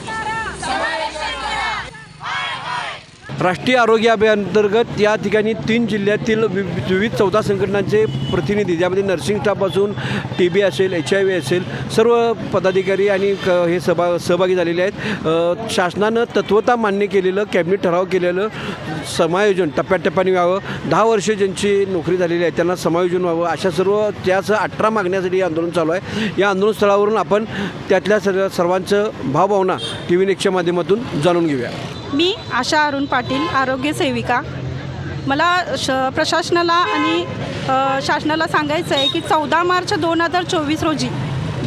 Jim. राष्ट्रीय आरोग्य अभियानांतर्गत या ठिकाणी तीन जिल्ह्यातील वि- विविध चौदा संघटनांचे प्रतिनिधी ज्यामध्ये नर्सिंग स्टाफपासून टी बी असेल एच आय व्ही असेल सर्व पदाधिकारी आणि क हे सभा सहभागी झालेले आहेत. शासनानं तत्वता मान्य केलेलं कॅबिनेट ठराव केलेलं समायोजन टप्प्याटप्प्याने व्हावं. दहा वर्षे ज्यांची नोकरी झालेली आहे त्यांना समायोजन व्हावं. अशा सर्व त्याचं अठरा मागण्यासाठी हे आंदोलन चालू आहे. या आंदोलन स्थळावरून आपण त्यातल्या सर्व सर्वांचं भावभावना टी व्ही नेक्सच्या माध्यमातून जाणून घेऊया. मी आशा अरुण पाटील आरोग्य सेविका. मला श प्रशासनाला आणि शासनाला सांगायचं आहे की चौदा मार्च दोन हजार चोवीस रोजी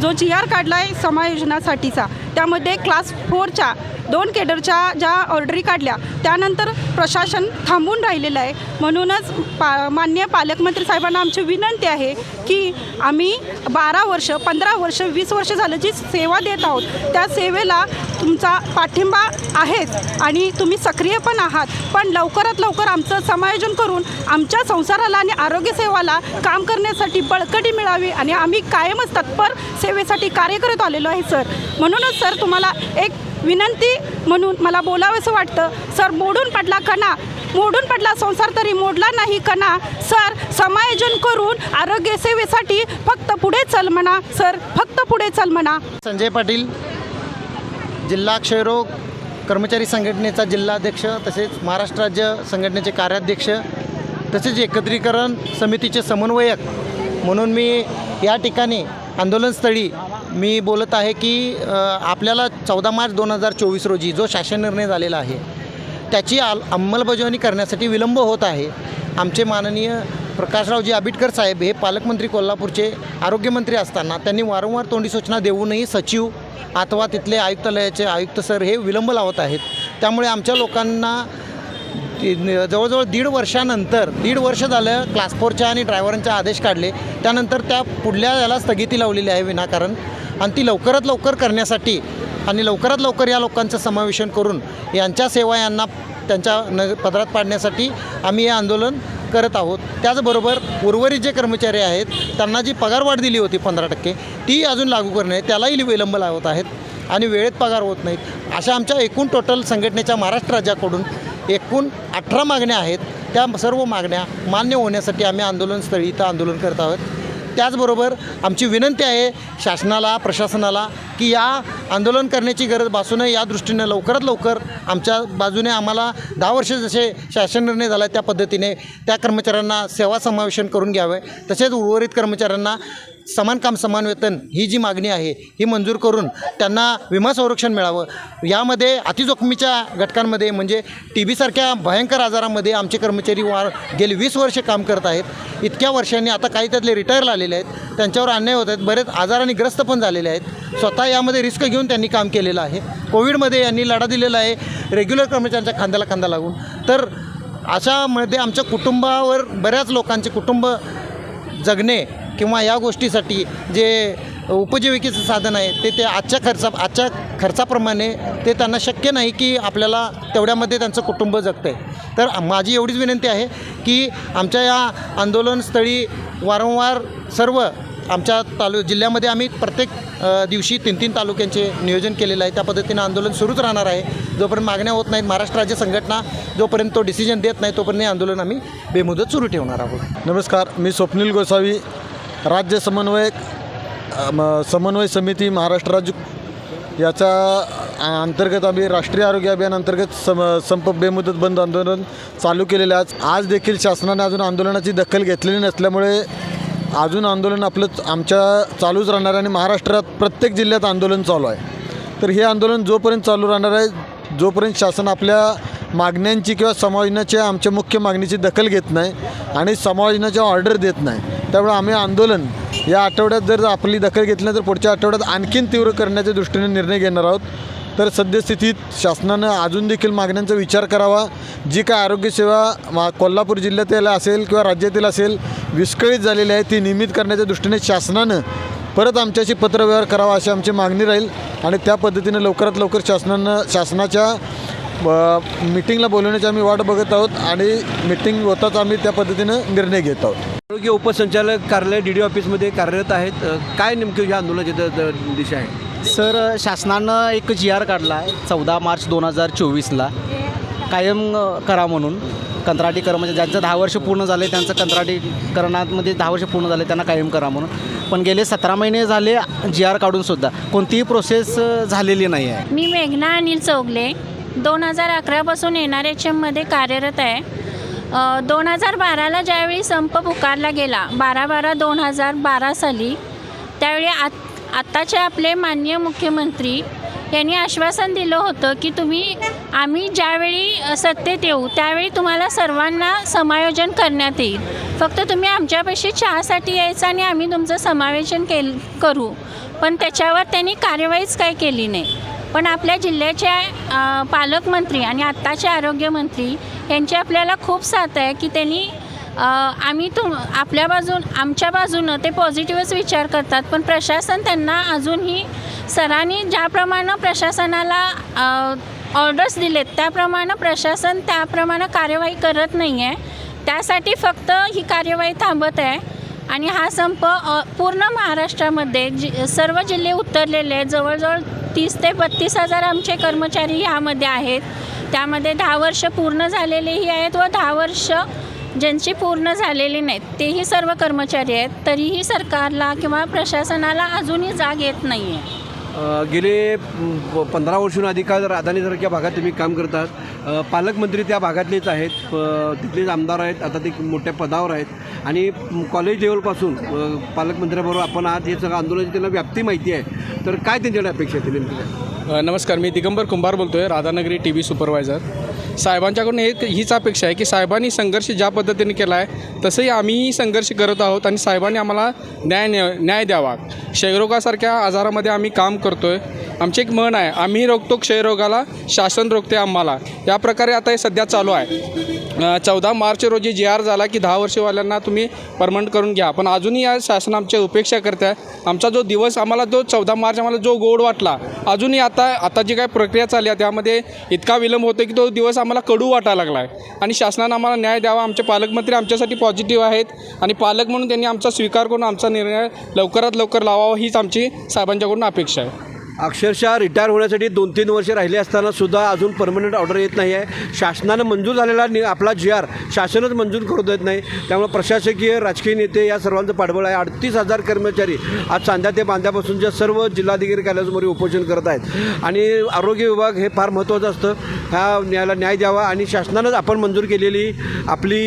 जो जी आर काढला आहे समायोजनासाठीचा त्यामध्ये क्लास फोरच्या दोन केडरच्या ज्या ऑर्डरी काढल्या त्यानंतर प्रशासन थांबून राहिलेलं आहे. म्हणूनच पा मान्य पालकमंत्री साहेबांना आमची विनंती आहे की आम्ही बारा वर्ष पंधरा वर्ष वीस वर्ष झालं जी सेवा देत आहोत त्या सेवेला तुमचा पाठिंबा आहेच आणि तुम्ही सक्रिय पण आहात. पण लवकरात लवकर आमचं समायोजन करून आमच्या संसाराला आणि आरोग्यसेवाला काम करण्यासाठी बळकटी मिळावी आणि आम्ही कायमच तत्पर सेवेसाठी कार्य करत आलेलो आहे सर. म्हणूनच सर तुम्हाला एक विनंती म्हणून मला बोलावंसं वाटतं. सर मोडून पडला कणा. मोडून पडला संसार तरी मोडला नाही कणा. सर समायोजन करून आरोग्य सेवेसाठी फक्त पुढे चल म्हणा. सर फक्त पुढे चल म्हणा. संजय पाटील जिल्हा क्षयरोग कर्मचारी संघटनेचा जिल्हाध्यक्ष तसेच महाराष्ट्र राज्य संघटनेचे कार्याध्यक्ष तसेच एकत्रीकरण समितीचे समन्वयक म्हणून मी या ठिकाणी आंदोलनस्थळी मी बोलत आहे की आपल्याला चौदा मार्च दोन हजार चोवीस रोजी जो शासन निर्णय झालेला आहे त्याची आल अंमलबजावणी करण्यासाठी विलंब होत आहे. आमचे माननीय प्रकाशरावजी आबिटकर साहेब हे पालकमंत्री कोल्हापूरचे आरोग्यमंत्री असताना त्यांनी वारंवार तोंडी सूचना देऊनही सचिव अथवा तिथले आयुक्तालयाचे आयुक्त सर हे विलंब लावत आहेत. त्यामुळे आमच्या लोकांना जवळजवळ दीड वर्षानंतर दीड वर्ष झालं क्लास फोरच्या आणि ड्रायव्हरांचे आदेश काढले. त्यानंतर त्या पुढल्या याला स्थगिती लावलेली आहे विनाकारण. आणि ती लवकरात लवकर करण्यासाठी आणि लवकरात लवकर या लोकांचं समावेशन करून यांच्या सेवा यांना त्यांच्या न पदरात पाडण्यासाठी आम्ही हे आंदोलन करत आहोत. त्याचबरोबर उर्वरित जे कर्मचारी आहेत त्यांना जी पगारवाढ दिली होती पंधरा टक्के ती अजून लागू करणे त्यालाही विलंब लावत आहेत आणि वेळेत पगार होत नाहीत. अशा आमच्या एकूण टोटल संघटनेच्या महाराष्ट्र राज्याकडून एकूण अठरा मागण्या आहेत. त्या सर्व मागण्या मान्य होण्यासाठी आम्ही आंदोलनस्थळी इथं आंदोलन करत आहोत. त्याचबरोबर आमची विनंती आहे शासनाला प्रशासनाला की या आंदोलन करण्याची गरज भासू नये. या दृष्टीनं लवकरात लवकर आमच्या बाजूने आम्हाला दहा वर्ष जसे शासन निर्णय झाला त्या पद्धतीने त्या कर्मचाऱ्यांना सेवा समावेशन करून घ्यावे. तसेच उर्वरित कर्मचाऱ्यांना समान काम समान वेतन ही जी मागणी आहे ही मंजूर करून त्यांना विमा संरक्षण मिळावं. यामध्ये अतिजोखमीच्या घटकांमध्ये म्हणजे टी बीसारख्या भयंकर आजारामध्ये आमचे कर्मचारी वार गेली वीस वर्षे काम करत आहेत. इतक्या वर्षांनी आता काही त्यातले रिटायर आलेले आहेत. त्यांच्यावर अन्याय होत आहेत. बरेच आजाराने ग्रस्त पण झालेले आहेत. स्वतः यामध्ये रिस्क घेऊन त्यांनी काम केलेलं आहे. कोविडमध्ये यांनी लढा दिलेला आहे. रेग्युलर कर्मचाऱ्यांच्या खांद्याला खांदा लागून. तर अशामध्ये आमच्या कुटुंबावर बऱ्याच लोकांचे कुटुंब जगणे किंवा या गोष्टीसाठी जे उपजीविकेचं साधन आहे ते ते आजच्या खर्चा आजच्या खर्चाप्रमाणे ते त्यांना शक्य नाही की आपल्याला तेवढ्यामध्ये त्यांचं कुटुंब जगतं आहे तर माझी एवढीच विनंती आहे की आमच्या या आंदोलनस्थळी वारंवार सर्व आमच्या तालु जिल्ह्यामध्ये आम्ही प्रत्येक दिवशी तीन तीन तालुक्यांचे नियोजन केलेलं आहे. त्या पद्धतीनं आंदोलन सुरूच राहणार आहे. जोपर्यंत मागण्या होत नाहीत महाराष्ट्र राज्य संघटना जोपर्यंत तो डिसिजन देत नाही तोपर्यंत हे आंदोलन आम्ही बेमुदत सुरू ठेवणार आहोत. नमस्कार मी स्वप्नील गोसावी राज्य समन्वयक म- समन्वय समिती महाराष्ट्र राज्य याच्या अंतर्गत आम्ही राष्ट्रीय आरोग्य अभियान अंतर्गत सम संप बेमुदत बंद आंदोलन चालू केलेलं आज आज देखील शासनाने अजून आंदोलनाची दखल घेतलेली नसल्यामुळे अजून आंदोलन आपलं आमच्या चालूच राहणार आहे आणि महाराष्ट्रात प्रत्येक जिल्ह्यात आंदोलन चालू आहे. तर हे आंदोलन जोपर्यंत चालू राहणार आहे जोपर्यंत शासन आपल्या मागण्यांची किंवा समायोजनाच्या आमच्या मुख्य मागणीची दखल घेत नाही आणि समायोजनाच्या ऑर्डर देत नाही त्यामुळे आम्ही आंदोलन या आठवड्यात जर आपली दखल घेतली नाही तर पुढच्या आठवड्यात आणखीन तीव्र करण्याच्या दृष्टीने निर्णय घेणार आहोत. तर सद्यस्थितीत शासनानं अजून देखील मागण्यांचा विचार करावा. जी काय आरोग्यसेवा मा कोल्हापूर जिल्ह्यातील असेल किंवा राज्यातील असेल विस्कळीत झालेली आहे ती नियमित करण्याच्या दृष्टीने शासनानं परत आमच्याशी पत्रव्यवहार करावा अशी आमची मागणी राहील. आणि त्या पद्धतीनं लवकरात लवकर शासनानं शासनाच्या मिटिंगला बोलवण्याची आम्ही वाट बघत आहोत आणि मिटिंग होताच आम्ही त्या पद्धतीनं निर्णय घेत आहोत. आरोग्य उपसंचालक कार्यालय डी डी ऑफिसमध्ये कार्यरत आहेत. काय नेमकं ह्या आंदोलनाची दिशा आहे? सर शासनानं एक जी आर काढला आहे चौदा मार्च दोन हजार चोवीसला. कायम करा म्हणून. कंत्राटी कर म्हणजे ज्यांचं दहा वर्ष पूर्ण झाले त्यांचं कंत्राटीकरणामध्ये दहा वर्ष पूर्ण झाले त्यांना कायम करा म्हणून. पण गेले सतरा महिने झाले जी आर काढूनसुद्धा कोणतीही प्रोसेस झालेली नाही आहे. मी मेघना अनिल चौगले. दोन हजार अकरापासून एन आर एच एममध्ये कार्यरत आहे. दोन हजार बाराला ज्यावेळी संप पुकारला गेला बारा बारा दोन हजार बारा साली त्यावेळी आत आत्ताचे आपले माननीय मुख्यमंत्री यांनी आश्वासन दिलं होतं की तुम्ही आम्ही ज्यावेळी सत्तेत येऊ त्यावेळी तुम्हाला सर्वांना समायोजन करण्यात येईल. फक्त तुम्ही आमच्यापाशी चहासाठी यायचं आणि आम्ही तुमचं समावेशन केल करू. पण त्याच्यावर त्यांनी कार्यवाहीच काय केली नाही. पण आपल्या जिल्ह्याचे पालकमंत्री आणि आत्ताचे आरोग्यमंत्री यांची आपल्याला खूप साथ आहे की त्यांनी आम्ही तुम आपल्या बाजून आमच्या बाजूनं ते पॉझिटिव्हच विचार करतात. पण प्रशासन त्यांना अजूनही सरांनी ज्याप्रमाणे प्रशासनाला ऑर्डर्स दिलेत त्याप्रमाणे प्रशासन त्याप्रमाणे कार्यवाही करत नाही आहे त्यासाठी फक्त ही कार्यवाही थांबत आहे. आणि हा संप पूर्ण महाराष्ट्रामध्ये जि सर्व जिल्हे उतरलेले आहेत. जवळजवळ तीस ते बत्तीस हजार आमचे कर्मचारी ह्यामध्ये आहेत. त्यामध्ये दहा वर्ष पूर्ण झालेलेही आहेत व दहा वर्ष ज्यांची पूर्ण झालेली नाहीत तेही सर्व कर्मचारी आहेत. तरीही सरकारला किंवा प्रशासनाला अजूनही जाग येत नाही आहे गेले पंधरा वर्षून अधिक काळ राजधानीसारख्या भागात तुम्ही काम करतात. पालकमंत्री त्या भागातलेच आहेत. तिथलेच आमदार आहेत. आता ते मोठ्या पदावर आहेत. आणि कॉलेज लेवलपासून पालकमंत्र्याबरोबर आपण आज हे सगळं आंदोलन त्यांना व्याप्ती माहिती आहे तर काय त्यांच्याकडे अपेक्षा आहे नेमकी नमस्कार मी दिगंबर कुंभार बोलतो आहे राधानगरी टी व्ही सुपरवायझर साहेबांच्याकडून हे हीच अपेक्षा आहे की साहेबांनी संघर्ष ज्या पद्धतीने केला आहे तसंही आम्हीही संघर्ष करत आहोत आणि साहेबांनी आम्हाला न्याय न्या- न्याय द्यावा. क्षयरोगासारख्या आजारामध्ये आम्ही काम करतो आहे आमचे एक म्हण आहे आम्ही रोखतो क्षयरोगाला शासन रोखते आम्हाला. या प्रकारे आता हे सध्या चालू आहे. चौदा मार्च रोजी जी आर झाला की दहा वर्षवाल्यांना तुम्ही परमनंट करून घ्या. पण अजूनही या शासन आमच्या उपेक्षा करत आहे. आमचा जो दिवस आम्हाला जो चौदा मार्च आम्हाला जो गोड वाटला अजूनही आता आता जी काय प्रक्रिया चालली आहे त्यामध्ये इतका विलंब होतो की तो दिवस आम्हाला कडू वाटायला लागला आहे आणि शासनानं आम्हाला न्याय द्यावा आमचे पालकमंत्री आमच्यासाठी पॉझिटिव्ह आहेत. आणि पालक म्हणून त्यांनी आमचा स्वीकार करून आमचा निर्णय लवकरात लवकर लावावा हीच आमची साहेबांच्याकडून अपेक्षा आहे. अक्षरशः रिटायर होण्यासाठी दोन तीन वर्षे राहिले असताना सुद्धा अजून परमनंट ऑर्डर येत नाही आहे शासनानं मंजूर झालेला नि आपला जी आर शासनच मंजूर करू देत नाही. त्यामुळे प्रशासकीय राजकीय नेते या सर्वांचं पाठबळ आहे. अडतीस हजार कर्मचारी आज चांद्या ते बांध्यापासूनच्या सर्व जिल्हाधिकारी कार्यालयासमोर उपोषण करत आहेत. आणि आरोग्य विभाग हे फार महत्त्वाचं असतं. ह्या न्यायाला न्याय द्यावा आणि शासनानंच आपण मंजूर केलेली आपली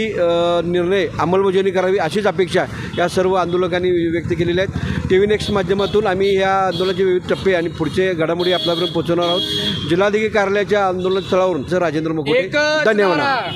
निर्णय अंमलबजावणी करावी अशीच अपेक्षा या सर्व आंदोलकांनी व्यक्त केलेल्या आहेत. टी व्ही नेक्स्ट माध्यमातून आम्ही या आंदोलनाचे विविध टप्पे आणि पुढचे घडामोडी आपल्यापर्यंत पोहोचवणार आहोत. जिल्हाधिकारी कार्यालयाच्या आंदोलन स्थळावरून सर राजेंद्र मुकुटे धन्यवाद.